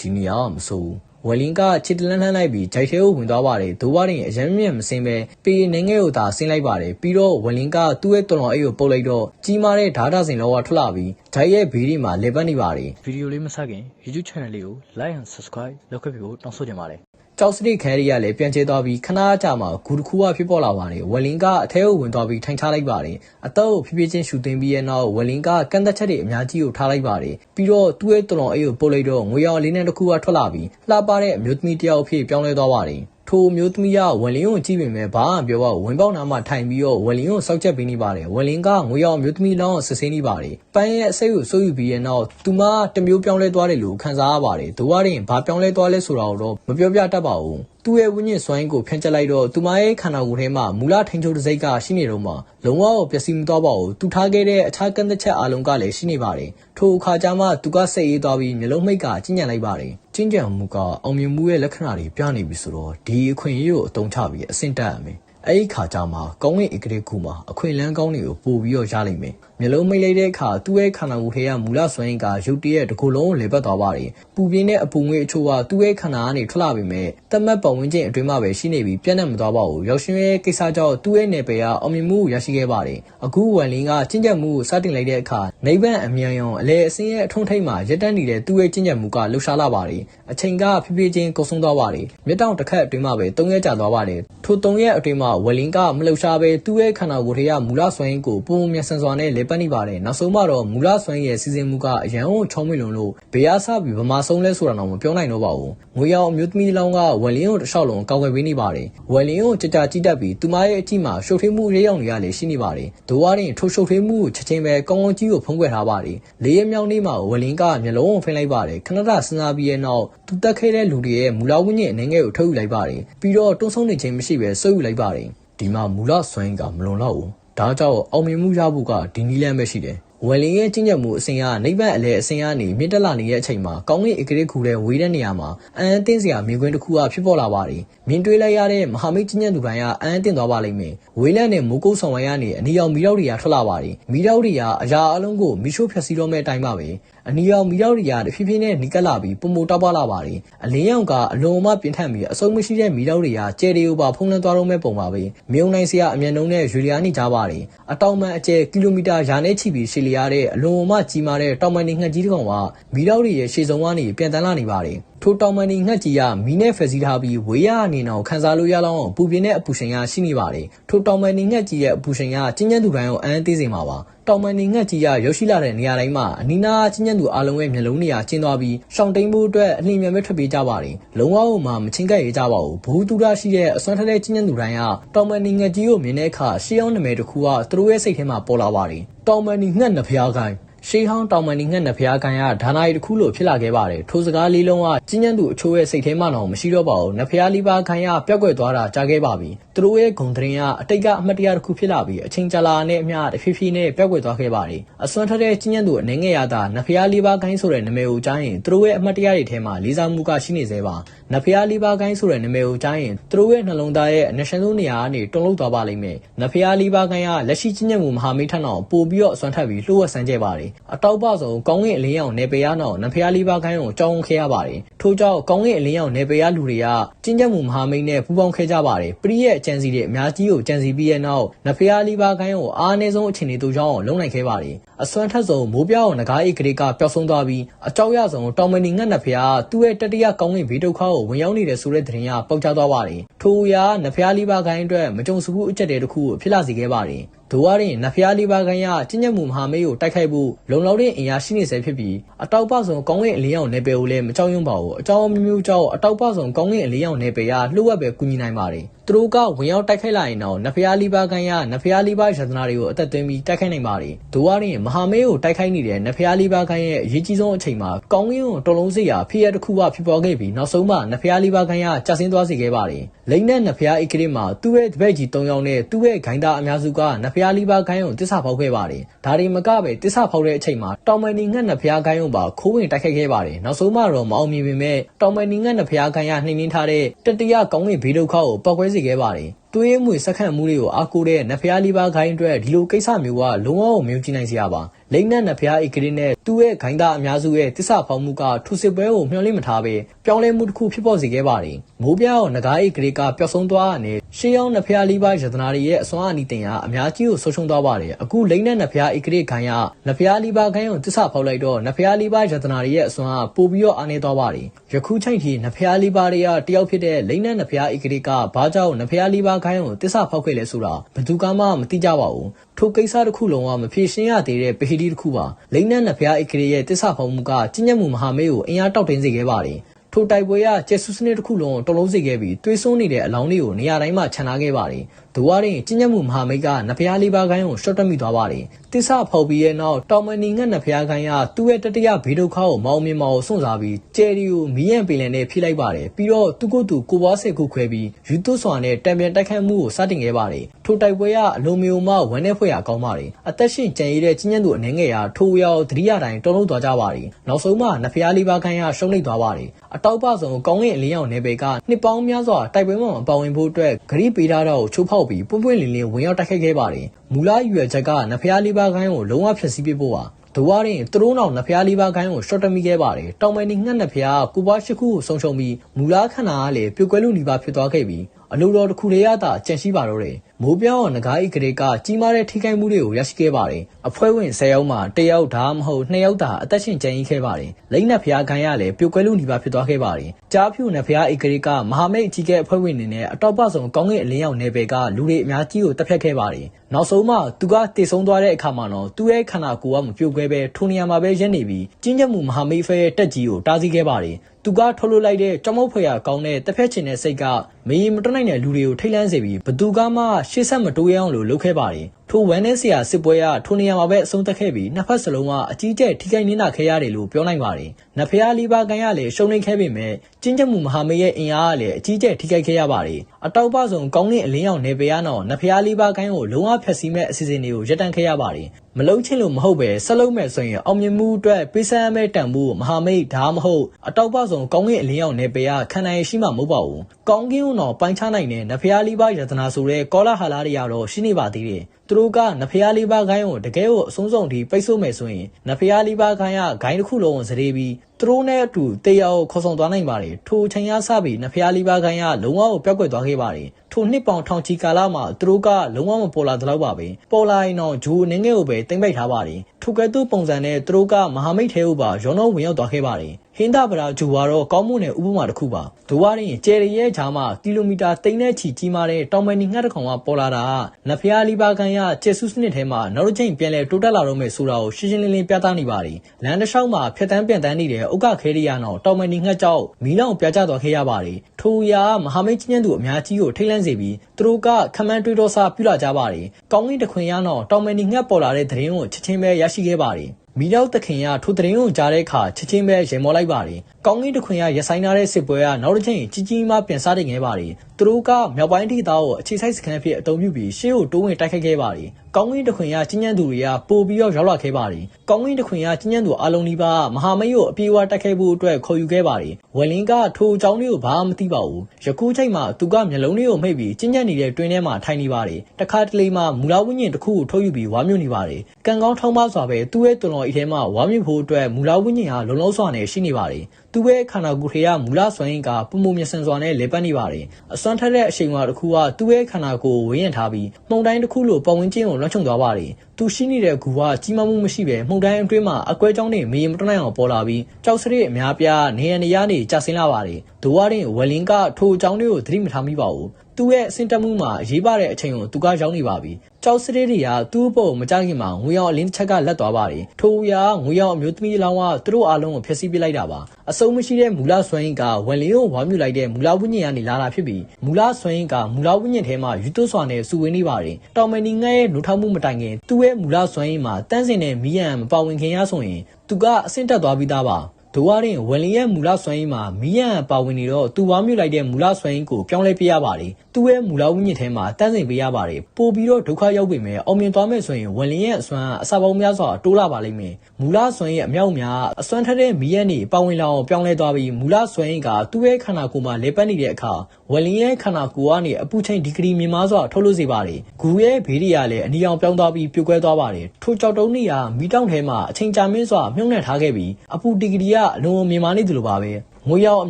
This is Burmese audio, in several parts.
ဒီနေရာကမဆိုးဘူးဝလင်ကချစ်တလန်းလှမ်းလိုက်ပြီးဂျိုက်ထဲကိုဝင်သွားပါတယ်ဒိုးဝါရင်အရမ်းမြင့်မစင်းပဲပေနေငယ်ကိုသာဆင်းလိုက်ပါတယ်ပြီးတော့ဝလင်ကသူ့ရဲ့တော်တော်အိတ်ကိုပုတ်လိုက်တော့ကြီးမားတဲ့ဓာတ်စင်လောကထွက်လာပြီးဂျိုက်ရဲ့ဘေးဒီမှာလေပတ်နေပါတယ်ဗီဒီယိုလေးမစခင် YouTube channel လေးကို like and subscribe လုပ်ခဲ့ပြီးဖို့တောင်းဆိုချင်ပါတယ် ကြောက်စရိတ်ခဲရီကလည်းပြန်ကျဲသွားပြီးခဏကြာမှဂူတစ်ခုကဖြစ်ပေါ်လာပါတယ်ဝလင်ကအထဲကိုဝင်သွားပြီးထိုင်ချလိုက်ပါတယ်အတော့ကိုဖြည်းဖြည်းချင်းရှူသွင်းပြီးရဲ့နောက်ဝလင်ကကန့်သက်ချက်တွေအများကြီးကိုထားလိုက်ပါတယ်ပြီးတော့သူ့ရဲ့တော်တော်အိတ်ကိုပုတ်လိုက်တော့ငွေရောင်လေးနဲ့တစ်ခုကထွက်လာပြီးလှပတဲ့အမျိုးသမီးတစ်ယောက်အဖြစ်ပြောင်းလဲသွားပါတယ် ထိုမျိုးသမီးကဝလင်းကိုကြည့်ပေမဲ့ဘာမှပြောပါဝင်ပေါက်နာမှာထိုင်ပြီးတော့ဝလင်းကိုစောက်ချက်ပေးနေပါတယ်ဝလင်းကငွေရောင်မျိုးသမီးလောင်းကိုစစ်ဆေးနေပါတယ်ပန်းရဲ့အစိတ်ကိုစိုးယူပြီးရဲ့နောက်သူမတမျိုးပြောင်းလဲသွားတယ်လို့ခံစားရပါတယ်ဒိုးဝရင်ဘာပြောင်းလဲသွားလဲဆိုတာကိုတော့မပြောပြတတ်ပါဘူးသူ့ရဲ့ဝိညာဉ်စွမ်းကိုဖျက်ချက်လိုက်တော့သူမရဲ့ခန္ဓာကိုယ်ထဲမှာမူလထိန်ချုပ်တစ်စိတ်ကရှိနေတော့မှလုံးဝကိုပျက်စီးမသွားပါဘူးသူထားခဲ့တဲ့အခြားကန့်သက်ချက်အလုံးကလည်းရှိနေပါတယ်ထိုအခါကျမှသူကစိတ်အေးသွားပြီးမျိုးလုံးမိတ်ကကျဉ်းညံလိုက်ပါတယ် ကျဉ်းကြံမှုကအောင်မြင်မှုရဲ့လက္ခဏာတွေပြနေပြီဆိုတော့ဒီအခွင့်အရေးကိုအသုံးချပြီးအဆင့်တက်ရမယ် အဲ့ဒီခါကျမှကောင်းကင်ဧကရေခုမှာအခွင့်လန်းကောင်းတွေကိုပို့ပြီးတော့ရလိမ့်မယ်မျိုးလုံးမိတ်လိုက်တဲ့အခါသူ့ရဲ့ခန္ဓာကိုယ်ထဲကမူလစွမ်းရည်ကရုတ်တရက်တစ်ခုလုံးကိုလေပတ်သွားပါတယ်ပူပြင်းတဲ့အပူငွေအချို့ကသူ့ရဲ့ခန္ဓာကနေထွက်လာပေမဲ့တတ်မှတ်ပတ်ဝန်းကျင်အတွင်းမှာပဲရှိနေပြီးပြတ်နှံ့မသွားပါဘူးရောက်ရှင်ရဲ့ကိစ္စကြောင့်သူ့ရဲ့နယ်ပယ်ကအောင်မြင်မှုကိုရရှိခဲ့ပါတယ်အခုဝမ်လင်းကကျင့်ကြံမှုကိုစတင်လိုက်တဲ့အခါနိဗ္ဗာန်အမြန်ရောင်အလဲအစင်းရဲ့အထုံးထိပ်မှာရက်တန်းနေတဲ့သူ့ရဲ့ကျင့်ကြံမှုကလှူရှားလာပါတယ်အချိန်ကဖြည်းဖြည်းချင်းကုန်ဆုံးသွားပါတယ်မြတ်တောင်တစ်ခက်အတွင်းမှာပဲ၃ရက်ကြာသွားပါတယ်ထို၃ရက်အတွင်းမှာဝမ်လင်းကမလှူရှားပဲသူ့ရဲ့ခန္ဓာကိုယ်ထဲကမူလစွမ်းရည်ကိုပုံမှန်မြန်ဆန်စွာနဲ့လေပတ်နေပါတယ်နောက်ဆုံးမှတော့မူလစွမ်းရည်ရဲ့စီစဉ်မှုကအရန်ကိုချောမွေ့လွန်လို့ဘေးအားဆပြီးဗမာဆုံးလဲဆိုတာတော့မပြောနိုင်တော့ပါဘူးငွေရောင်အမျိုးသမီးလောင်းကဝမ်လင်းကိုတစ်လျှောက်လုံးကောက်ွယ်ပေးနေပါတယ်ဝမ်လင်းကိုကြကြကြည့်တတ်ပြီးသူမရဲ့အကြည့်မှာရှုပ်ထွေးမှုရေးရောင်တွေကလည်းရှိနေပါတယ်ဒိုးဝါရင်ထိုရှုပ်ထွေးမှုကိုချက်ချင်းပဲကောင်းကောင်းကြီးကိုဖုံးကွယ်ထားပါတယ်လေးရမြောက်နေ့မှာဝမ်လင်းကမျက်လုံးကိုဖိလိုက်ပါတယ်ခဏတာစဉ်းစားပြီးရဲ့နောက်သူတက်ခဲ့တဲ့လူတွေရဲ့မူလဝိညာဉ်အနေငယ်ကိုထုတ်ယူလိုက်ပါတယ်ပြီးတော့တွန်းဆုံးနေခြင်းမရှိပဲဆွဲယူလိုက်ပါတယ် ဒီမှာမူလစွမ်းကမလွန်တော့ဘူးဒါကြောင့်အောင်မြင်မှုရဖို့ကဒီနည်းလမ်းပဲရှိတယ်ဝယ်လင်းရဲ့ကျင့်ကြံမှုအစဉ်ကနိဗ္ဗာန်အလဲအစဉ်ကနေမြင့်တက်လာနေတဲ့အချိန်မှာကောင်းကင်ဧကရေခူတဲ့ဝေးတဲ့နေရာမှာအန်အသင်းစရာမြင်ကွင်းတစ်ခုကဖြစ်ပေါ်လာပါတယ်။မြင်တွေ့လိုက်ရတဲ့မဟာမိတ်ကျင့်ကြံသူတိုင်းကအန်အသင်းသွားပါလိမ့်မယ်။ဝေးလန့်နဲ့မိုးကုတ်ဆောင်ဝိုင်းကနေအနီရောင်မီရောက်တွေကထွက်လာပါတယ်။မီရောက်တွေကအရာအလုံးကိုမီရှို့ဖျက်ဆီးတော့မဲ့အတိုင်းပါပဲ။ အနီရောင်မီရောက်တွေကတဖြည်းဖြည်းနဲ့နီးကပ်လာပြီးပုံမတောက်ပလာပါတယ်။အလင်းရောင်ကအလွန်အမပြင်းထန်ပြီးအဆုံးမရှိတဲ့မီရောက်တွေကကျဲတွေကိုပါဖုံးလွှမ်းသွားတော့မဲ့ပုံပါပဲ။မြုံနိုင်စရာအမြန်နှုံးနဲ့ရွေလျားနေကြပါတယ်။အတောင်မှန်အကျယ်ကီလိုမီတာရာနဲ့ချီပြီးရှည်လျားတဲ့အလွန်အမကြီးမားတဲ့တောင်ပန်နေငှက်ကြီးတစ်ကောင်ကမီတော့တွေရဲ့ရှေ့ဆုံးကနေပြန်တန်းလာနေပါတယ်။ ထိုတောင်ပန်နေငှက်ကြီးကမီနဲ့ဖက်စီးထားပြီးဝေးရအနေနဲ့ခန်းစားလို့ရလောက်အောင်ပူပြင်းတဲ့အပူရှင်ကရှိနေပါတယ်။ထိုတောင်ပန်နေငှက်ကြီးရဲ့အပူရှင်ကကျဉ်းကျဉ်သူတိုင်းကိုအန်းသေးစေမှာပါ။တောင်ပန်နေငှက်ကြီးကရောက်ရှိလာတဲ့နေရာတိုင်းမှာအနီးနားကျဉ်းကျဉ်သူအလုံးရဲ့မျက်လုံးတွေကကျင်းသွားပြီးရှောင်းတိန်မှုအတွက်အလင်းမြန်မဲ့ထွက်ပြေးကြပါတယ်။လုံးဝမှမချင်းကပ်ရကြပါဘူး။ဘူးတူရရှိတဲ့အစွမ်းထက်တဲ့ကျဉ်းကျဉ်သူတိုင်းကတောင်ပန်နေငှက်ကြီးကိုမြင်တဲ့အခါရှေးအောင်နာမည်တစ်ခုကသူတို့ရဲ့စိတ်ထဲမှာပေါ်လာပါတယ်။တောင်ပန်နေငှက်နှစ်ဖျားကိုင်း ရှေးဟောင်းတောင်မန်နီငှက်နှဖျားကန်ရဒါနာရီတစ်ခုလိုဖြစ်လာခဲ့ပါတယ်ထိုစကားလေးလုံးကကျဉ်းကျဉ်သူအချို့ရဲ့စိတ်ထဲမှာတော့မရှိတော့ပါဘူးနှဖျားလေးပါးကန်ရပျောက်ကွယ်သွားတာကြားခဲ့ပါပြီသူတို့ရဲ့ဂုံတရင်ကအတိတ်ကအမှတ်တရတစ်ခုဖြစ်လာပြီးအချိန်ကြာလာနဲ့အမျှတဖြည်းဖြည်းနဲ့ပျောက်ကွယ်သွားခဲ့ပါတယ်အစွမ်းထက်တဲ့ကျဉ်းကျဉ်သူအနေငယ်ရတာနှဖျားလေးပါးကန်ဆိုတဲ့နာမည်ကိုကြားရင်သူတို့ရဲ့အမှတ်တရတွေထဲမှာလေးစားမှုကရှိနေသေးပါနှဖျားလေးပါးကန်ဆိုတဲ့နာမည်ကိုကြားရင်သူတို့ရဲ့နှလုံးသားရဲ့အနရှင်ဆုံးနေရာကနေတုံ့လောက်သွားပါလိမ့်မယ်နှဖျားလေးပါးကန်ရလက်ရှိကျဉ်းကျဉ်မှုမဟာမိတ်ထက်အောင်ပို့ပြီးတော့အစွမ်းထက်ပြီးလှုပ်ဝက်ဆန်းခဲ့ပါတယ်အတောက်ပဆုံးကောင်းကင်အလင်းရောင်နေပယ်ရနောက်နဖျားလေးပါးခိုင်းကိုကြောင်းခဲ့ရပါတယ်ထို့ကြောင့်ကောင်းကင်အလင်းရောင်နေပယ်ရလူတွေကကျင်းကျက်မှုမဟာမိတ်နဲ့ပူးပေါင်းခဲ့ကြပါတယ်ပရိရဲ့အကြံစီတွေအများကြီးကိုကြံစီပြီးတဲ့နောက်နဖျားလေးပါးခိုင်းကိုအားအနည်းဆုံးအခြေအနေတို့ကြောင့်လုံနိုင်ခဲ့ပါတယ်အစွမ်းထက်ဆုံးမိုးပြောင်းငကားအိတ်ကလေးကပျောက်ဆုံးသွားပြီးအကြောက်ရဆုံးတောင်မနီငတ်နဖျားသူ့ရဲ့တတိယကောင်းကင်ဘေးဒုက္ခကိုဝင်ရောက်နေတဲ့ဆိုတဲ့သတင်းကပေါက်ကြားသွားပါတယ်ထိုအရာနဖျားလေးပါးခိုင်းအတွက်မကြုံစဘူးအချက်တွေတစ်ခုကိုဖြစ်လာစေခဲ့ပါတယ် ဒိုဝါရင်နဖျားလေးပါးခိုင်းရကျင့်ကြံမှုမဟာမိတ်ကိုတိုက်ခိုက်ဖို့လုံလောက်တဲ့အင်အားရှိနေစေဖြစ်ပြီးအတောက်ပဆုံကောင်းကင်အလင်းရောင်နယ်ပယ်ကိုလည်းမကြောက်ရွံ့ပါဘူးအကြောင်းမျိုးမျိုးကြောင့်အတောက်ပဆုံကောင်းကင်အလင်းရောင်နယ်ပယ်ရလှုပ်ဝက်ပဲကူညီနိုင်ပါတယ် သူတို့ကဝင်ရောက်တိုက်ခိုက်လာရင်တော့နဖျားလေးပါးခိုင်းရနဖျားလေးပါးရတနာတွေကိုအသက်သွင်းပြီးတိုက်ခိုက်နိုင်ပါတယ်ဒိုဝါရင်မဟာမိတ်ကိုတိုက်ခိုက်နေတဲ့နဖျားလေးပါးခိုင်းရဲ့အရေးကြီးဆုံးအချိန်မှာကောင်းကင်ကိုတော်လုံးစေရာဖျက်တစ်ခုကဖြစ်ပေါ်ခဲ့ပြီးနောက်ဆုံးမှနဖျားလေးပါးခိုင်းရကြာဆင်းသွားစေခဲ့ပါတယ်လိမ့်နဲ့နဖျားအိတ်ကလေးမှာသူ့ရဲ့တပည့်ကြီး၃ယောက်နဲ့သူ့ရဲ့ဂိုင်းသားအများစုကနဖျားလေးပါးခိုင်းကိုတစ္ဆာဖောက်ခဲ့ပါတယ်ဒါတွေမကပဲတစ္ဆာဖောက်တဲ့အချိန်မှာတောင်မန်နီငတ်နဖျားခိုင်းကိုပါခိုးဝင်တိုက်ခိုက်ခဲ့ပါတယ်နောက်ဆုံးမှတော့မအောင်မြင်ပေမဲ့တောင်မန်နီငတ်နဖျားခိုင်းရနှိမ့်နှင်းထားတဲ့တတိယကောင်းကင်ဘေးဒုက္ခကိုပောက်ကွဲစေခဲ့ပါတယ်တွေးမွေစက္ကန့်မှုတွေကိုအားကိုးတဲ့နဖျားလေးပါးခိုင်းအတွက်ဒီလိုကိစ္စမျိုးကလုံးဝမမြင်ကြည့်နိုင်စရာပါလိမ့်နဲ့နဖျားဧကရီနဲ့သူ့ရဲ့ခိုင်းသားအများစုရဲ့တစ္ဆာဖောက်မှုကထူစစ်ပွဲကိုမျှော်လင့်မထားပဲပြောင်းလဲမှုတစ်ခုဖြစ်ပေါ်စေခဲ့ပါတယ်မိုးပြားကိုငကားဧကရီကပျောက်ဆုံးသွားတဲ့ရှေးရောက်နဖျားလေးပါးယတနာတွေရဲ့အစွမ်းအနီတင်ဟာအများကြီးကိုဆုံးရှုံးသွားပါတယ်အခုလိမ့်နဲ့နဖျားဧကရီခိုင်းကနဖျားလေးပါးခိုင်းကိုတစ္ဆာဖောက်လိုက်တော့နဖျားလေးပါးယတနာတွေရဲ့အစွမ်းကပိုပြီးတော့အားနည်းသွားပါတယ်ယခုချိန်ထိနဖျားလေးပါးတွေကတယောက်ဖြစ်တဲ့လိမ့်နဲ့နဖျားဧကရီကဘာကြောင့်နဖျားလေးပါးခိုင်းကိုတစ္ဆာဖောက်ခဲ့လဲဆိုတာဘယ်သူကမှမသိကြပါဘူးထိုကိစ္စတစ်ခုလုံးကမဖြေရှင်းရသေးတဲ့ပဟိတိတစ်ခုပါလိမ့်နဲ့နဖျားဧကရီရဲ့တစ္ဆာဖောက်မှုကကြီးညက်မှုမဟာမိတ်ကိုအင်အားတောက်တင်းစေခဲ့ပါတယ်ထိုတိုက်ပွဲကကျဲဆုစနစ်တစ်ခုလုံးကိုတလုံးစေခဲ့ပြီးသွေးစွန်းနေတဲ့အလောင်းလေးကိုနေရာတိုင်းမှာခြံထားခဲ့ပါတယ်။ဒွါရင်ကျဉ်ညက်မှုမဟာမိတ်ကနဖျားလေးပါးကိုင်းကိုရှော့တက်မိသွားပါတယ်။တစ္ဆဖောက်ပြီးရဲ့နောက်တောင်မနီငတ်နဖျားကိုင်းကသူ့ရဲ့တတိယဘေးဒုက္ခကိုမောင်းမြင်မောင်စွန့်စားပြီးကျယ်ရီကိုမီးရန်ပင်လယ်နဲ့ဖိလိုက်ပါတယ်။ပြီးတော့သူ့ကိုယ်သူကိုပွားဆယ်ခုခွဲပြီးယူသွဆွာနဲ့တံပြန်တိုက်ခတ်မှုကိုစတင်ခဲ့ပါတယ်။ထိုတိုက်ပွဲကအလုံးမျိုးမှဝမ်းနဲ့ဖွဲ့ရကောင်းပါတယ်။အသက်ရှင်ကြံရည်တဲ့ကျဉ်ညက်သူအနေငယ်ရာထိုရောက်သတိရတိုင်းတုံ့လုံးသွားကြပါတယ်။နောက်ဆုံးမှနဖျားလေးပါးကိုင်းကရှုံးလိုက်သွားပါတယ်။အတောက်ပဆုံးကောင်းကင်အလင်းရောင်နယ်ပယ်ကနှစ်ပေါင်းများစွာတိုက်ပွဲမှာမပါဝင်ဖို့အတွက်ဂရိပေးထားတော့ချိုးဖောက်ပြီးပွန့်ပွန့်လင်းလင်းဝင်ရောက်တိုက်ခိုက်ခဲ့ပါတယ်။မူလရွယ်ချက်ကနဖျားလေးပါးကိုင်းကိုလုံးဝဖျက်ဆီးပစ်ဖို့ပါ။ဒဝါရင်သူတို့နောက်နဖျားလေးပါးကိုင်းကိုရှော့တက်မိခဲ့ပါတယ်။တောင်မနီငှက်နဖျားကိုပွားရှိခုကိုဆုံးရှုံးပြီးမူလခန္ဓာကလည်းပြုတ်ကွဲလူနေပါဖြစ်သွားခဲ့ပြီးအလိုတော်တစ်ခုလေးရတာကြန့်ရှိပါတော့တယ်။ မိုးပြောင်းငကားဤကလေးက ကြီးမားတဲ့ ထိခိုက်မှုတွေကို ရရှိခဲ့ပါတယ်။အဖွဲ့ဝင်10ယောက်မှ1ယောက် ဒါမှမဟုတ်2ယောက်သာ အသက်ရှင်ကျန်ရစ်ခဲ့ပါတယ်။လိမ့်နက်ဖျားခိုင်းရလည်း ပြုတ်ကွဲလူနေပါဖြစ်သွားခဲ့ပါတယ်။ကြားဖြူနက်ဖျားဤကလေးကမဟာမိတ်အကြီးကဲ အဖွဲ့ဝင်တွေနဲ့ အတော့ပဆုံး ကောင်းကင်အလင်းရောင်နယ်ပယ်က လူတွေအများကြီးကိုတပ်ဖြတ်ခဲ့ပါတယ်။နောက်ဆုံးမှသူကတည်ဆုံးသွားတဲ့အခါမှာတော့ သူ့ရဲ့ ခန္ဓာကိုယ်က မပြုတ်ကွဲပဲထိုနေရာမှာပဲ ရပ်နေပြီး ကျင်းချက်မှု မဟာမိတ်ဖဲရဲ့တက်ကြီးကို တားဆီးခဲ့ပါတယ်။သူက ထုတ်လွှတ်လိုက်တဲ့ ကြောင်မုတ်ဖွယ်ရကောင်းတဲ့တစ်ဖက်ချင်တဲ့စိတ်က မရင်မတွနိုင်တဲ့ လူတွေကို ထိတ်လန့်စေပြီးဘသူကမှရှေ့ဆက်မတိုးရအောင်လို့လုပ်ခဲ့ပါတယ် ထိုဝမ်းနဲ့ဆရာစစ်ပွဲကထိုနေရာမှာပဲအဆုံးသတ်ခဲ့ပြီးနှစ်ဖက်စလုံးကအကြီးကျယ်ထိခိုက်နေတာခဲ့ရတယ်လို့ပြောနိုင်ပါတယ်။နဖျားလီပါကန်ရလည်းရှုံးနေခဲ့ပေမဲ့ကျင်းချက်မှုမဟာမိတ်ရဲ့အင်အားကလည်းအကြီးကျယ်ထိခိုက်ခဲ့ရပါတယ်။အတောက်ပဆုံးကောင်းတဲ့အလင်းရောင်နေပရတော့နဖျားလီပါကန်ကိုလုံးဝဖျက်ဆီးမဲ့အစီအစဉ်တွေကိုရပ်တန့်ခဲ့ရပါတယ်။မလုံးချင်လို့မဟုတ်ပဲဆက်လုံးမဲ့ဆိုရင်အောင်မြင်မှုအတွက်ပေးဆမ်းမဲ့တန်ဖို့မဟာမိတ်ဒါမှမဟုတ်အတောက်ပဆုံးကောင်းကင်အလင်းရောင်နေပရခံနိုင်ရှိမှာမဟုတ်ပါဘူး။ကောင်းကင်ကတော့ပိုင်းခြားနိုင်တဲ့နဖျားလီပါယတနာဆိုတဲ့ကောလာဟာလာတွေကတော့ရှိနေပါသေးတယ်။ သူတို့ကနဖျားလေးပါးခိုင်းကိုတကယ်ကိုအဆုံးစုံထိပိတ်ဆို့မယ်ဆိုရင်နဖျားလေးပါးခိုင်းကဂိုင်းတစ်ခုလုံးကိုစရေပြီးသူတို့နဲ့အတူတရားကိုခေါ်ဆောင်သွားနိုင်ပါတယ်ထိုချိန်ရစပြီးနဖျားလေးပါးခိုင်းကလုံးဝကိုပျောက်ကွယ်သွားခဲ့ပါတယ်ထိုနှစ်ပေါင်ထောင်ချီကာလမှာသူတို့ကလုံးဝမပေါ်လာသလောက်ပါပဲပေါ်လာရင်တော့ဂျိုအနေငယ်ကိုပဲတင်ပိတ်ထားပါတယ်ထိုကဲ့သို့ပုံစံနဲ့သူတို့ကမဟာမိတ်ထဲကိုပါရောနှောဝင်ရောက်သွားခဲ့ပါတယ်ဟင်းသာပရာဂျူကတော့ကောင်းမှုနဲ့ဥပမာတစ်ခုပါဒိုဝါရင်ကျယ်ရီရဲ့ဂျားမှာကီလိုမီတာသိန်းနဲ့ချီကြီးမားတဲ့တောင်ပန်နီငှက်တစ်ကောင်ကပေါ်လာတာနဖျားလီပါကန်ရကျဲဆုစနစ်ထဲမှာနောက်တစ်ချိန်ပြန်လဲတိုးတက်လာတော့မယ်ဆိုတာကိုရှင်းရှင်းလင်းလင်းပြသနေပါတယ်လမ်းတစ်လျှောက်မှာဖြတ်တန်းပြန်တန်းနေတဲ့ဥက္ကခဲရီယာနော်တောင်ပန်နီငှက်ကြောက်မီးလောင်ပြကြသွားခဲ့ရပါတယ်ထိုရာမဟာမိတ်ချင်းသူအများကြီးကိုထိတ်လန့်စေပြီး သူတို့ကခမန်းတွေးတော်စာပြုလာကြပါတယ်ကောင်းကင်တခွင်ရနော်တောင်ပန်နီငှက်ပေါ်လာတဲ့သတင်းကိုချက်ချင်းပဲရရှိခဲ့ပါတယ်မီရောက်သခင်ကထိုတရင်ကိုကြားတဲ့အခါချက်ချင်းပဲရင်မော်လိုက်ပါတယ်။ကောင်းကင်တခွင်ကရဆိုင်ထားတဲ့စစ်ပွဲကနောက်တစ်ချိန်ကြီးကြီးမားပြန်စားတင်ခဲ့ပါတယ်။သူတို့ကမြောက်ပိုင်းဒေသကိုအခြေစိုက်စခန်းဖြစ်အုံပြုပြီးရှေ့ကိုတိုးဝင်တိုက်ခိုက်ခဲ့ပါတယ်။ကောင်းကင်တခွင်ကကြီးညံ့သူတွေကပို့ပြီးတော့ရောက်လာခဲ့ပါတယ်။ကောင်းကင်တခွင်ကကြီးညံ့သူအလုံးဒီပါမဟာမိတ်ကိုအပြေအဝတိုက်ခိုက်ဖို့အတွက်ခေါ်ယူခဲ့ပါတယ်။ဝယ်လင်းကထိုအကြောင်းလေးကိုဘာမှမသိပါဘူး။ယခုချိန်မှာသူကမျက်လုံးလေးကိုမှိတ်ပြီးကြီးညံ့နေတဲ့တွင်းထဲမှာထိုင်နေပါတယ်။တခါတလေမှမူလာဝိညာဉ်တစ်ခုကိုထုတ်ယူပြီးဝါမြုပ်နေပါတယ်။ကံကောင်းထောင်းပါစွာပဲသူ့ရဲ့တွန်တော်ဤထဲမှာဝါမြုပ်ဖို့အတွက်မူလာဝိညာဉ်ဟာလုံလောက်စွာနဲ့ရှိနေပါတယ်။သူ့ရဲ့ခန္ဓာကိုယ်ထဲကမူလစွမ်းရင်းကပုံပုံမြဆန်စွာနဲ့လေပတ်နေပါတယ်။အစွမ်းထက်တဲ့အချိန်ဝါတစ်ခုကသူ့ရဲ့ခန္ဓာကိုယ်ကိုဝေးရင်ထားပြီးမှုန်တိုင်းတစ်ခုလိုပတ်ဝန်းကျင်ကိုလွှမ်းခြုံသွားပါတယ်။သူရှိနေတဲ့ဂူကကြီးမားမှုမရှိပဲမှုန်တိုင်းအတွင်းမှာအကွဲကြောင်းနဲ့မေးမတနိုင်အောင်ပေါ်လာပြီးကြောက်စရစ်အများပြားနေရနေရနေကျဆင်းလာပါတယ်။ဒိုဝါရင်ဝယ်လင်းကထိုအကြောင်းတွေကိုသတိမထားမိပါဘူး။ သူ့ရဲ့အစင်တက်မှုမှာရေးပါတဲ့အချိန်ကိုသူကရောက်နေပါပြီ။ကြောက်စရစ်တွေကသူ့အပေါ်မကြခင်မှာငွေရောင်အလင်းတစ်ချက်ကလက်သွားပါတယ်။ထိုရာငွေရောင်အမျိုးသမီးလောင်းကသူတို့အားလုံးကိုဖျက်ဆီးပစ်လိုက်တာပါ။အစုံမရှိတဲ့မူလဆွမ်းရင်ကဝယ်လင်းကိုဝါမြူလိုက်တဲ့မူလဝိညာဉ်ကနေလာတာဖြစ်ပြီးမူလဆွမ်းရင်ကမူလဝိညာဉ်ထဲမှာယူသွစွာနဲ့စုဝေးနေပါတယ်။တောင်မနီငှက်ရဲ့နှုတ်ထောက်မှုမတိုင်ခင်သူ့ရဲ့မူလဆွမ်းရင်မှာတန်းစင်တဲ့မီးရန်မပါဝင်ခင်ရဆိုရင်သူကအဆင့်တက်သွားပြီးသားပါ ဒိုဝါရင်ဝယ်လင်ရဲ့မူလဆွမ်းရင်းမှာမီးရန်ပါဝင်နေတော့သူဝါမြူလိုက်တဲ့မူလဆွမ်းရင်းကိုပြောင်းလဲပြရပါတယ်သူ့ရဲ့မူလဝိညာဉ်ထဲမှာတန်းစင်ပေးရပါတယ်ပို့ပြီးတော့ဒုက္ခရောက်ပေမဲ့အောင်မြင်သွားမယ်ဆိုရင်ဝန်လင်းရဲ့အစွမ်းအစာပေါင်းများစွာတိုးလာပါလိမ့်မယ်မူလစွမ်းရဲ့အမြောက်များအစွမ်းထက်တဲ့မီးရက်နေပါဝင်လာအောင်ပြောင်းလဲသွားပြီးမူလစွမ်းရင်ကသူ့ရဲ့ခန္ဓာကိုယ်မှာလေပတ်နေတဲ့အခါဝန်လင်းရဲ့ခန္ဓာကိုယ်ကနေအပူချိန်ဒီဂရီမြင့်မားစွာထုတ်လို့စေပါတယ်ဂူရဲ့ဘေးတွေကလည်းအနီအောင်ပြောင်းသွားပြီးပြိုကွဲသွားပါတယ်ထိုကြောက်တုံးနေရမီးတောင်ထဲမှာအချိန်ကြာမင်းစွာမြုံနှံထားခဲ့ပြီးအပူဒီဂရီကအလွန်မြင့်မားနေသလိုပါပဲ ငွေရောက်အ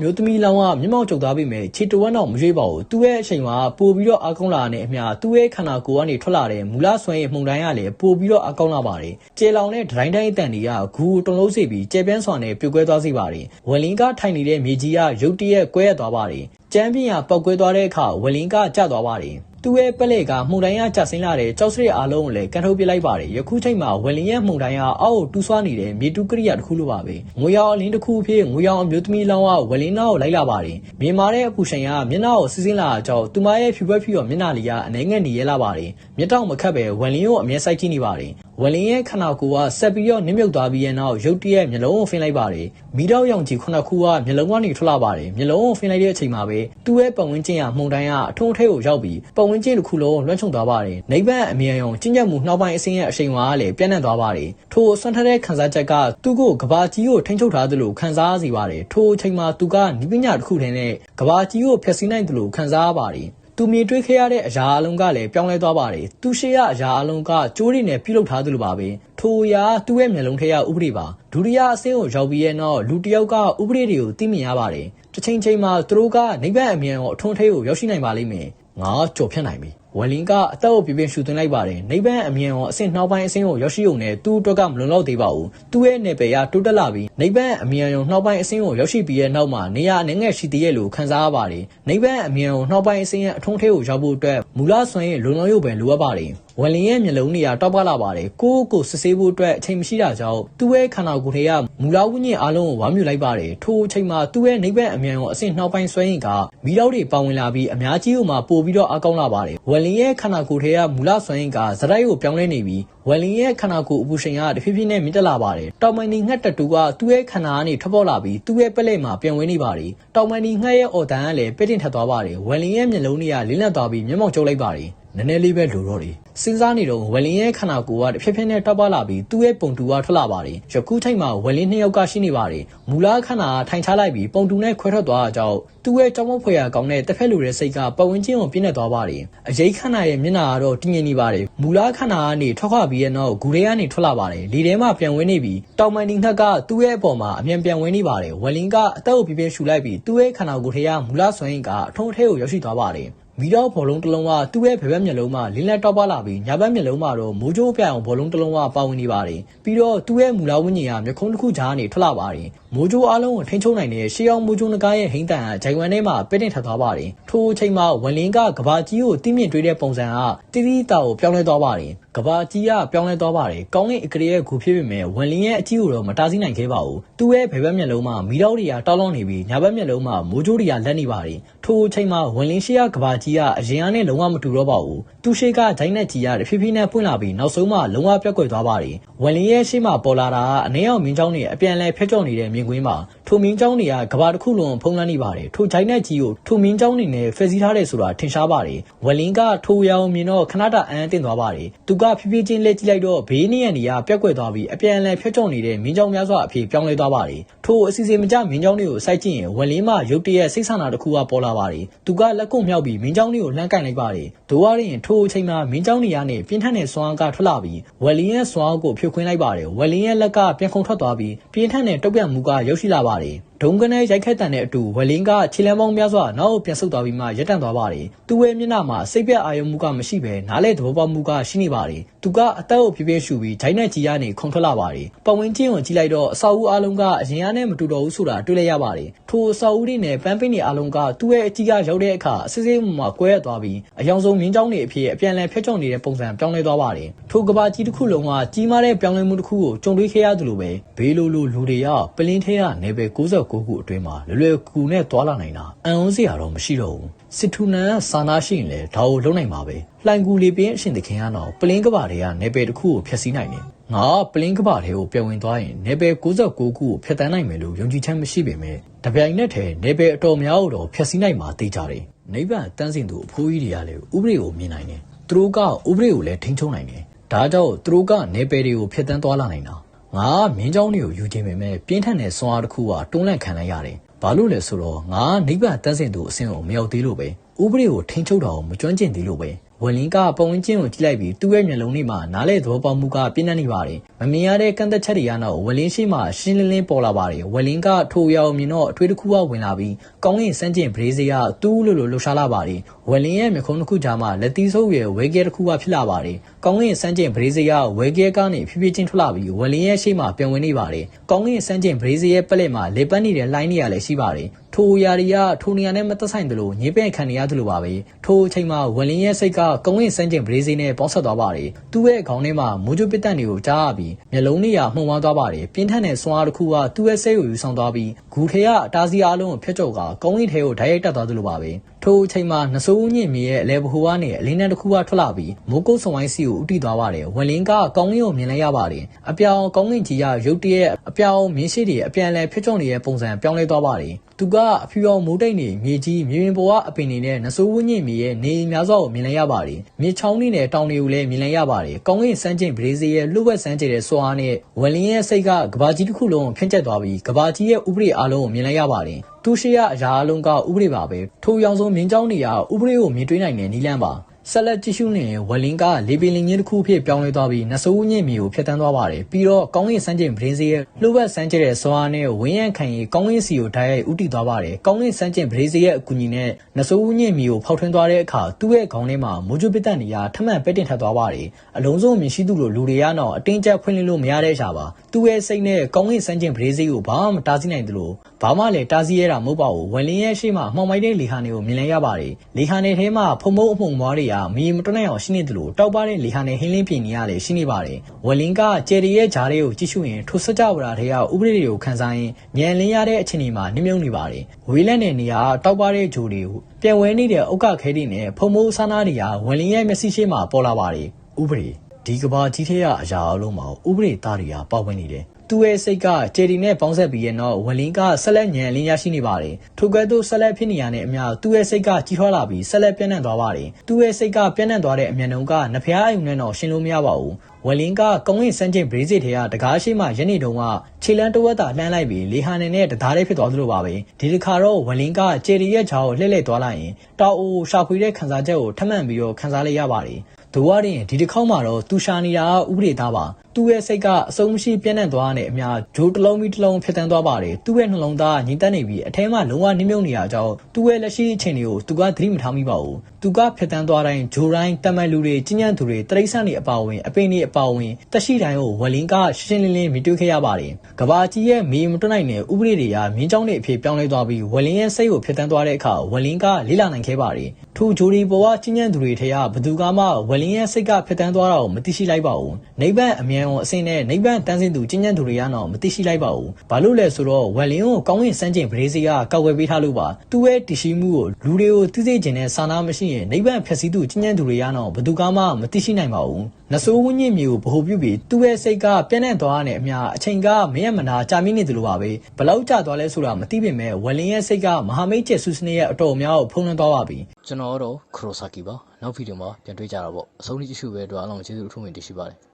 မျိုးသမီးလောင်းကမျက်မှောက်ကျုပ်သွားပြီမဲ့ခြေတဝက်တော့မရွေးပါဘူးသူ့ရဲ့အချိန်မှာပို့ပြီးတော့အကောင်းလာတဲ့အမျှသူ့ရဲ့ခန္ဓာကိုယ်ကနေထွက်လာတဲ့မူလဆွမ်းရဲ့မှုန်တိုင်းကလည်းပို့ပြီးတော့အကောင်းလာပါတယ်ကျေလောင်တဲ့ဒတိုင်းတိုင်းအတန်တွေကဂူတုံလုံးစေပြီးကျေပြန်းစွာနဲ့ပြုတ်ကွဲသွားစေပါတယ်ဝလင်းကထိုင်နေတဲ့မြေကြီးကရုတ်တရက်ကွဲရသွားပါတယ်ကျမ်းပြင်းကပောက်ကွဲသွားတဲ့အခါဝလင်းကကျသွားပါတယ် သူ့ရဲ့ပလက်ကမှုန်တိုင်းရကြဆင်းလာတဲ့ကြောက်စရအားလုံးကိုလည်းကန်ထုတ်ပစ်လိုက်ပါတယ်ယခုချိန်မှာဝလင်းရဲ့မှုန်တိုင်းကအောက်ကိုတူးဆွားနေတဲ့မြေတူးကရိယာတစ်ခုလိုပါပဲငွေရောင်အလင်းတစ်ခုအဖြစ်ငွေရောင်အမျိုးသမီးလောင်းကဝလင်းနာကိုလိုက်လာပါတယ်မြေမာတဲ့အပူရှင်ကမျက်နှာကိုစီးစင်းလာကြောင်းသူမရဲ့ဖြူပွဲဖြူရောမျက်နှာလေးကအနှဲငယ်နေရလာပါတယ်မျက်တောင်မခတ်ပဲဝလင်းကိုအမြဲစိုက်ကြည့်နေပါတယ် ဝလင်းရဲ့ခန္ဓာကိုယ်ကဆက်ပြီးတော့နစ်မြုပ်သွားပြီးရဲ့နောက်ရုတ်တရက်မျက်လုံးကိုဖင်လိုက်ပါတယ်မိတော့ရောင်ကြီးခုနှစ်ခုကမျက်လုံးကနေထွက်လာပါတယ်မျက်လုံးကိုဖင်လိုက်တဲ့အချိန်မှာပဲသူ့ရဲ့ပတ်ဝန်းကျင်ကမှုန်တိုင်းကအထုံးထဲကိုရောက်ပြီးပတ်ဝန်းကျင်တစ်ခုလုံးလွှမ်းခြုံသွားပါတယ်နိဗ္ဗာန်အမြဲယုံကျင့်ကြံမှုနှောက်ပိုင်းအစင်းရဲ့အရှိန်ဝါကလည်းပြန့်နှံ့သွားပါတယ်ထိုဆွမ်းထတဲ့ခံစားချက်ကသူ့ကိုကဘာကြီးကိုထိန်းချုပ်ထားသလိုခံစားရစီပါတယ်ထိုအချိန်မှာသူကနိပညာတစ်ခုတည်းနဲ့ကဘာကြီးကိုဖျက်ဆီးနိုင်သလိုခံစားရပါတယ် သူမြင်တွေ့ခဲ့ရတဲ့အရာအလုံးကလည်းပြောင်းလဲသွားပါတယ်။သူရှိရအရာအလုံးကကြိုးရည်နဲ့ပြုတ်လောက်ထားသလိုပါပဲ။ထိုအရာသူ့ရဲ့မျက်လုံးထဲကဥပဒေပါ။ဒုတိယအဆင့်ကိုရောက်ပြီးရဲ့နောက်လူတစ်ယောက်ကဥပဒေတွေကိုသိမြင်ရပါတယ်။တစ်ချိန်ချိန်မှာသူတို့ကနိဗ္ဗာန်အမြင်ကိုအထွန်းထဲကိုရောက်ရှိနိုင်ပါလိမ့်မယ်။ငါကြော်ဖြတ်နိုင်ပြီ။ ဝလင်ကအသက်ကိုပြပြရှူသွင်းလိုက်ပါတယ်နိဗ္ဗာန်အမြင်ရောအဆင့်နှောက်ပိုင်းအဆင့်ကိုရောက်ရှိုံနဲ့သူ့အတွက်ကမလုံလောက်သေးပါဘူးသူ့ရဲ့နယ်ပယ်ကတိုးတက်လာပြီးနိဗ္ဗာန်အမြင်ရောနှောက်ပိုင်းအဆင့်ကိုရောက်ရှိပြီးရဲ့နောက်မှာနေရာအနေငယ်ရှိသေးရဲ့လို့ခံစားရပါတယ်နိဗ္ဗာန်အမြင်ရောနှောက်ပိုင်းအဆင့်ရဲ့အထုံးထဲကိုရောက်ဖို့အတွက်မူလဆွမ်းရဲ့လုံလောက်ရုပ်ပဲလိုအပ်ပါတယ်ဝလင်ရဲ့မျက်လုံးတွေကတောက်ပလာပါတယ်ကိုယ့်ကိုစစ်ဆေးဖို့အတွက်အချိန်မရှိတာကြောင့်သူ့ရဲ့ခန္ဓာကိုယ်ထဲကမူလဝိညာဉ်အလုံးကိုဝါမြူလိုက်ပါတယ်ထိုအချိန်မှာသူ့ရဲ့နိဗ္ဗာန်အမြန်ကိုအဆင့်နှောက်ပိုင်းဆွဲရင်ကမိတော့တွေပါဝင်လာပြီးအများကြီးကိုမှပို့ပြီးတော့အကောင်းလာပါတယ်ဝလင်ရဲ့ခန္ဓာကိုယ်ထဲကမူလဆွဲရင်ကဇတိုက်ကိုပြောင်းလဲနေပြီးဝလင်ရဲ့ခန္ဓာကိုယ်အပူချိန်ကတဖြည်းဖြည်းနဲ့မြင့်တက်လာပါတယ်တောင်မန်နီငှက်တတူကသူ့ရဲ့ခန္ဓာကနေထွက်ပေါ်လာပြီးသူ့ရဲ့ပလက်မှာပြန်ဝင်နေပါတယ်တောင်မန်နီငှက်ရဲ့အော်တန်ကလည်းပြည့်တင်ထက်သွားပါတယ်ဝလင်ရဲ့မျက်လုံးတွေကလင်းလက်သွားပြီးမျက်မှောက်ကျုပ်လိုက်ပါတယ် နည်းနည်းလေးပဲလိုတော့တယ်စဉ်းစားနေတော့ဝလင်းရဲ့ခန္ဓာကိုယ်ကတစ်ဖြည်းဖြည်းနဲ့တောက်ပလာပြီးသူ့ရဲ့ပုံတူကထွက်လာပါတယ်ယခုချိန်မှာဝလင်းနှစ်ယောက်ကရှိနေပါတယ်မူလခန္ဓာကထိုင်ချလိုက်ပြီးပုံတူနဲ့ခွဲထွက်သွားတာကြောင့်သူ့ရဲ့ကြောင်းမဖွယ်ရာကောင်းတဲ့တစ်ဖက်လူတဲ့စိတ်ကပတ်ဝန်းကျင်ကိုပြည့်နေသွားပါတယ်အရေးခန္ဓာရဲ့မျက်နှာကတော့တည်ငြိမ်နေပါတယ်မူလခန္ဓာကနေထွက်ခွာပြီးရဲ့နောက်ဂူထဲကနေထွက်လာပါတယ်လေထဲမှာပြန်ဝင်နေပြီးတောင်မန်ဒီငှက်ကသူ့ရဲ့အပေါ်မှာအမြန်ပြန်ဝင်နေပါတယ်ဝလင်းကအသက်ကိုပြပြရှူလိုက်ပြီးသူ့ရဲ့ခန္ဓာကိုယ်ထဲကမူလဆွမ်းရင်ကအထုံးထဲကိုရောက်ရှိသွားပါတယ် မီတော့ဘောလုံးတစ်လုံးကသူ့ရဲ့ဘယ်ဘက်မျက်လုံးမှာလင်းလက်တောက်ပလာပြီးညာဘက်မျက်လုံးမှာတော့မိုးကြိုးပြအောင်ဘောလုံးတစ်လုံးကပါဝင်နေပါတယ်ပြီးတော့သူ့ရဲ့မူလဝိညာဉ်ကမျက်ခုံးတစ်ခုကြားကနေထွက်လာပါတယ်မိုးကြိုးအလုံးကိုထိန်းချုပ်နိုင်တဲ့ရှေးအောင်မိုးကြိုးနဂါးရဲ့ဟိန်းတန်ကဂျိုင်ဝမ်ထဲမှာပြည့်တင်ထပ်သွားပါတယ်ထိုအချိန်မှာဝန်လင်းကကဘာကြီးကိုတိမြင့်တွေးတဲ့ပုံစံကတိတိတာကိုပြောင်းလဲသွားပါတယ်ကဘာကြီးကပြောင်းလဲသွားပါတယ်ကောင်းကင်အကလေးရဲ့ဂူဖြစ်ပေမဲ့ဝန်လင်းရဲ့အကြီးကိုတော့မတားဆီးနိုင်ခဲ့ပါဘူးသူ့ရဲ့ဘယ်ဘက်မျက်လုံးမှာမီတော့တွေကတောက်လောင်းနေပြီးညာဘက်မျက်လုံးမှာမိုးကြိုးတွေကလက်နေပါတယ်ထိုအချိန်မှာဝန်လင်းရှိရကဘာကြီးကအရင်ကနဲ့လုံးဝမတူတော့ပါဘူးသူရှိကဂျိုင်းနဲ့ကြီးရတဖြည်းဖြည်းနဲ့ပွင့်လာပြီးနောက်ဆုံးမှလုံးဝပြောက်ကွယ်သွားပါတယ်ဝန်လင်းရဲ့ရှေ့မှာပေါ်လာတာကအနည်းအောင်မင်းချောင်းတွေအပြန်လဲဖျက်ကျော်နေတဲ့မြင်ကွင်းမှာထိုမင်းချောင်းတွေကကဘာတစ်ခုလုံးဖုံးလွှမ်းနေပါတယ်ထိုဂျိုင်းနဲ့ကြီးကိုထိုမင်းချောင်းတွေနဲ့ဖယ်စီးထားတယ်ဆိုတာထင်ရှားပါတယ်ဝန်လင်းကထိုရောင်မြင်တော့ခဏတာအန်းတင်သွားပါတယ်သူကဖြည်းဖြည်းချင်းလက်ကြည့်လိုက်တော့ဘေးနီးရန်တွေကပြက်ကွယ်သွားပြီးအပြန်လဲဖျက်ကျော်နေတဲ့မင်းချောင်းများစွာအဖြစ်ပြောင်းလဲသွားပါတယ်ထိုအစီအစဉ်မကျမင်းချောင်းတွေကိုစိုက်ကြည့်ရင်ဝန်လင်းမှရုတ်တရက်စိတ်ဆန္ဒတစ်ခုကပေါ်လာပါတယ်သူကလက်ကုပ်မြောက်ပြီးမင်းချောင်းတွေကိုလှမ်းကင်လိုက်ပါတယ်ဒိုးရရင်ထိုအချိန်မှာမင်းချောင်းတွေကနေပြင်းထန်တဲ့စွမ်းကထွက်လာပြီးဝယ်လင်းရဲ့စွမ်းကိုဖြိုခွင်းလိုက်ပါတယ်ဝယ်လင်းရဲ့လက်ကပြန်ခုန်ထွက်သွားပြီးပြင်းထန်တဲ့တုတ်ပြန်မှုကရောက်ရှိလာပါတယ် ဒုံကနေရိုက်ခတ်တန်တဲ့အတူဝယ်လင်းကခြေလမ်းပေါင်းများစွာနောက်ပြန်ဆုတ်သွားပြီးမှရပ်တန့်သွားပါတယ်သူ့ရဲ့မျက်နှာမှာစိတ်ပြအာရုံမှုကမရှိဘဲနားလေသဘောပေါက်မှုကရှိနေပါတယ်သူကအသက်ကိုဖြည်းဖြည်းရှူပြီးဂျိုင်းနဲ့ကြီးရနေခုန်ထွက်လာပါတယ်ပတ်ဝန်းကျင်ကိုကြည့်လိုက်တော့အဆောက်အဦအလုံးကအရင်ကနဲ့မတူတော့ဘူးဆိုတာတွေ့လိုက်ရပါတယ်ထိုအဆောက်အဦတွေနဲ့ပန်းပင်းတွေအလုံးကသူ့ရဲ့အကြီးကရောက်တဲ့အခါအစစ်စစ်မှကွဲရသွားပြီးအယောင်ဆုံးမြင်းချောင်းတွေအဖြစ်အပြန်လည်ဖျက်ချော်နေတဲ့ပုံစံပြောင်းလဲသွားပါတယ်ထိုကဘာကြီးတစ်ခုလုံးကကြီးမားတဲ့ပြောင်းလဲမှုတစ်ခုကိုကြုံတွေ့ခဲ့ရသလိုပဲဘေးလိုလိုလူတွေကပလင်းထဲကနေပဲ69ခုအတွင်းမှာလွယ်လွယ်ကူနဲ့သွာလာနိုင်တာအံ့ဩစရာတော့မရှိတော့ဘူးစစ်ထူနန်ကစာနာရှိရင်လည်းဒါကိုလုံနိုင်မှာပဲလှိုင်ကူလေးပင်အရှင်သခင်ကတော့ပလင်းကဘာတွေကနေပယ်တစ်ခုကိုဖျက်ဆီးနိုင်တယ်ငါပလင်းကဘာတွေကိုပြန်ဝင်သွားရင်နေပယ်69ခုကိုဖျက်တမ်းနိုင်မယ်လို့ယုံကြည်ချက်မရှိပေမဲ့တပြိုင်နက်တည်းနေပယ်အတော်များကိုတော့ဖျက်ဆီးနိုင်မှာသိကြတယ်နိဗ္ဗာန်တန်းစင်သူအဖိုးကြီးတွေကလည်းဥပဒေကိုမြင်နိုင်တယ်သူတို့ကဥပဒေကိုလည်းထိန်းချုပ်နိုင်တယ်ဒါကြောင့်သူတို့ကနေပယ်တွေကိုဖျက်ဆီးသွားလာနိုင်တာ ငါကမြင်းเจ้าတွေကိုယူခြင်းပဲမဲ့ပြင်းထန်တဲ့ဆွမ်းအားတစ်ခုကတွန်းလှန်ခံလိုက်ရတယ်ဘာလို့လဲဆိုတော့ငါကနိဗ္ဗာန်တန်းစင်သူအဆင့်ကိုမရောက်သေးလို့ပဲဥပဒေကိုထိန်းချုပ်တာကိုမကျွမ်းကျင်သေးလို့ပဲ ဝလင်ကပုံဝင်ချင်းကိုကြည့်လိုက်ပြီးသူ့ရဲ့မျက်လုံးလေးမှာနားလေသဘောပေါက်မှုကပြင်းထန်နေပါတယ်။မမြင်ရတဲ့ကန့်သက်ချက်တွေကနောက်ဝလင်ရှိမှရှင်းလင်းလင်းပေါ်လာပါတယ်။ဝလင်ကထိုရောင်မြင်တော့အထွေးတစ်ခုကဝင်လာပြီးကောင်းကင်စမ်းကျင်ဘရေစီကတူးလို့လို့လှူရှားလာပါတယ်။ဝလင်ရဲ့မျက်ခုံးတစ်ခုကြားမှာလက်သီးဆုပ်ရဲ့ဝဲကဲတစ်ခုကဖြစ်လာပါတယ်။ကောင်းကင်စမ်းကျင်ဘရေစီကဝဲကဲကနေဖြည်းဖြည်းချင်းထွက်လာပြီးဝလင်ရဲ့ရှေ့မှာပြန်ဝင်နေပါတယ်။ကောင်းကင်စမ်းကျင်ဘရေစီရဲ့ပလက်မှာလေပတ်နေတဲ့လိုင်းနေရလည်းရှိပါတယ်။ထိုအရာတွေကထိုနေရာနဲ့မသက်ဆိုင်သလိုညင်းပဲ့ခံနေရသလိုပါပဲထိုအချိန်မှာဝလင်းရဲ့စိတ်ကကုန်းရင်စမ်းကျင်ဘရေးစေးနဲ့ပေါင်းဆက်သွားပါတယ်သူ့ရဲ့ခေါင်းထဲမှာမူဂျိုပစ်တန်တွေကိုကြားရပြီးမျက်လုံးတွေကမှုန်ဝါးသွားပါတယ်ပြင်းထန်တဲ့ဆွမ်းအားတစ်ခုကသူ့ရဲ့စိတ်ကိုယူဆောင်သွားပြီးဂူထေကအတားစီအားလုံးကိုဖျက်ကျော်ကကုန်းရင်ထဲကိုဓာတ်ရိုက်တက်သွားသလိုပါပဲထိုအချိန်မှာနဆိုးဦးညင်မြေရဲ့အလဲဘဟိုကနေအလင်းနဲ့တစ်ခုကထွက်လာပြီးမိုးကုတ်ဆောင်ဝိုင်းစီကိုဥတီသွားပါတယ်ဝလင်းကကောင်းကင်ကိုမြင်လိုက်ရပါတယ်အပြောင်ကောင်းကင်ကြီးကရုတ်တရက်အပြောင်မြင်းရှိတွေအပြန်လဲဖျက်ကျော်နေတဲ့ပုံစံပြောင်းလဲသွားပါတယ် သူကအဖြူရောင်မိုးတိတ်နေမြေကြီးမြေပြင်ပေါ်ကအပင်တွေနဲ့နဆိုးဝင်းညင်မြေရဲ့နေအိမ်များစွာကိုမြင်လိုက်ရပါတယ်။မြေချောင်းတွေနဲ့တောင်တွေကိုလည်းမြင်လိုက်ရပါတယ်။ကောင်းကင်စမ်းကျင်ဗရေစီရဲ့လှုပ်ဝက်စမ်းကျင်တဲ့ဆွာနဲ့ဝလင်းရဲ့စိတ်ကကဘာကြီးတစ်ခုလုံးကိုဖြန့်ကျက်သွားပြီးကဘာကြီးရဲ့ဥပဒေအားလုံးကိုမြင်လိုက်ရပါတယ်။သူရှိရအရာအလုံးကဥပဒေပါပဲ။ထိုရောင်စုံမြင်းချောင်းတွေကဥပဒေကိုမြင်တွေ့နိုင်တဲ့နီလန်းပါ။ ဆက်လက်ကြည့်ရှုနေဝလင်ကလေပင်လင်ကြီးတစ်ခုဖြစ်ပြောင်းလဲသွားပြီးနဆိုးညင်မီကိုဖျက်ဆီးသွားပါတယ်ပြီးတော့ကောင်းကင်စမ်းကျင်ဗရင်စီရဲ့လှုပ်ဝက်စမ်းကျင်တဲ့ဆွာနဲ့ဝင်းရန်ခံရီကောင်းကင်စီကိုဓာတ်ရိုက်ဥတီသွားပါတယ်ကောင်းကင်စမ်းကျင်ဗရင်စီရဲ့အကူအညီနဲ့နဆိုးညင်မီကိုဖောက်ထွင်းသွားတဲ့အခါသူ့ရဲ့ခေါင်းထဲမှာမိုးကြိုပစ်တန်နေရထမှန်ပဲတင်ထပ်သွားပါတယ်အလုံးစုံမြင်ရှိသူလိုလူတွေကတော့အတင်းကျပ်ဖွင့်လှစ်လို့မရတဲ့အရာပါသူ့ရဲ့စိတ်နဲ့ကောင်းကင်စမ်းကျင်ဗရင်စီကိုဘာမှမတားဆီးနိုင်သလိုဘာမှလည်းတားဆီးရတာမဟုတ်ပါဘူးဝလင်းရဲ့ရှေ့မှာအမှောင်မိုက်တဲ့လေဟာနေကိုမြင်လဲရပါတယ်လေဟာနေထဲမှာဖုံမုံအမှုံမွားတွေကမီမတွန်းနိုင်အောင်ရှိနေတယ်လို့တောက်ပတဲ့လေဟာနေဟင်းလင်းပြင်နေရလေရှိနေပါတယ်ဝလင်းကကျယ်ရီရဲ့ဂျားလေးကိုကြည့်ရှုရင်ထိုစကြဝဠာထဲကဥပဒေတွေကိုခန်းစားရင်ညံလင်းရတဲ့အခြေအနေမှာနှမြုံနေပါတယ်ဝေးလက်တဲ့နေရာတောက်ပတဲ့ဂျိုတွေကိုပြန်ဝဲနေတဲ့ဥက္ကခဲတွေနဲ့ဖုံမိုးဆာနာတွေကဝလင်းရဲ့မျက်စိရှိမှပေါ်လာပါတယ်ဥပဒေဒီကဘာကြီးထဲကအရာအလုံးမှာဥပဒေသားတွေကပါဝင်နေတယ် သူ့ရဲ့စိတ်ကဂျယ်ဒီနဲ့ပေါင်းဆက်ပြီးရဲ့နောက်ဝလင်းကဆက်လက်ညံအလင်းရရှိနေပါတယ်ထိုကဲ့သို့ဆက်လက်ဖြစ်နေရတဲ့အမျှသူ့ရဲ့စိတ်ကကြီးထွားလာပြီးဆက်လက်ပြန့်နှံ့သွားပါတယ်သူ့ရဲ့စိတ်ကပြန့်နှံ့သွားတဲ့အမျက်နှုံကနဖျားအိမ်နဲ့တော့ရှင်းလို့မရပါဘူးဝလင်းကကုန်းဝင်စမ်းကျင်ဘရိစစ်ထဲကတကားရှိမှယနေ့တုန်းကခြေလန်းတဝက်တာလှမ်းလိုက်ပြီးလေဟာနေနဲ့တသားလေးဖြစ်သွားသလိုပါပဲဒီတစ်ခါတော့ဝလင်းကဂျယ်ဒီရဲ့ချောင်းကိုလှည့်လှည့်သွားလိုက်ရင်တောက်အိုရှာဖွေတဲ့ခန်းစားချက်ကိုထမှန်ပြီးတော့ခန်းစားလိုက်ရပါတယ်ဒိုဝရင်ဒီတစ်ခေါက်မှာတော့သူရှာနေတာဥပဒေသားပါ သူ့ရဲ့စိတ်ကအစုံမရှိပြန့်နှံ့သွားတဲ့အမျှဂျိုးတစ်လုံးပြီးတစ်လုံးဖြစ်တန်းသွားပါတယ်သူ့ရဲ့နှလုံးသားငြိမ့်သက်နေပြီးအထဲမှာလုံးဝနှိမ့်မြုပ်နေရကြောင်းသူ့ရဲ့လက်ရှိအခြေအနေကိုသူကသတိမထားမိပါဘူးသူကဖြစ်တန်းသွားတိုင်းဂျိုးတိုင်းတမန်လူတွေကျဉ်းညံ့သူတွေတရိษံတွေအပါအဝင်အပင်တွေအပါအဝင်တက်ရှိတိုင်းကိုဝလင်းကရှင်းရှင်းလင်းလင်းမြင်တွေ့ခဲ့ရပါတယ်ကဘာကြီးရဲ့မီမတွနိုင်တဲ့ဥပဒေတွေကမြင်းချောင်းတွေအဖြစ်ပြောင်းလဲသွားပြီးဝလင်းရဲ့စိတ်ကိုဖြစ်တန်းသွားတဲ့အခါဝလင်းကလေးလာနိုင်ခဲ့ပါတယ်ထိုဂျိုဒီပေါ်ကကျဉ်းညံ့သူတွေထဲကဘသူကမှဝလင်းရဲ့စိတ်ကဖြစ်တန်းသွားတာကိုမသိရှိလိုက်ပါဘူးနိဗ္ဗာန်အမြန်အောင်အစင်းနဲ့နိဗ္ဗာန်တန်းစင်သူကျဉ်းညံ့သူတွေကတော့မသိရှိလိုက်ပါဘူးဘာလို့လဲဆိုတော့ဝလင်းကိုကောင်းကင်စမ်းကျင်ဗရေစီကကောက်ွယ်ပေးထားလို့ပါသူ့ရဲ့တရှိမှုကိုလူတွေကိုသိစေခြင်းနဲ့စာနာမရှိရင်နိဗ္ဗာန်ဖြည့်ဆည်းသူကျဉ်းညံ့သူတွေကတော့ဘသူကမှမသိရှိနိုင်ပါဘူးနဆိုးဝင်းညင်မျိုးကိုဗဟုပြုပြီးသူ့ရဲ့စိတ်ကပြန့်နှံ့သွားတဲ့အမျှအချိန်ကမရမနာကြာမြင့်နေတယ်လို့ပါပဲဘလောက်ကြာသွားလဲဆိုတာမသိပေမဲ့ဝလင်းရဲ့စိတ်ကမဟာမိတ်ကျဆုစနေရဲ့အတော်များကိုဖုံးလွှမ်းသွားပါပြီကျွန်တော်ကတော့ခရိုဆာကီပါနောက်ဗီဒီယိုမှာပြန်တွေ့ကြတာပေါ့အဆုံးထိကြည့်ရှုပဲအတွက်အားလုံးကျေးဇူးအထူးတင်ရှိပါတယ်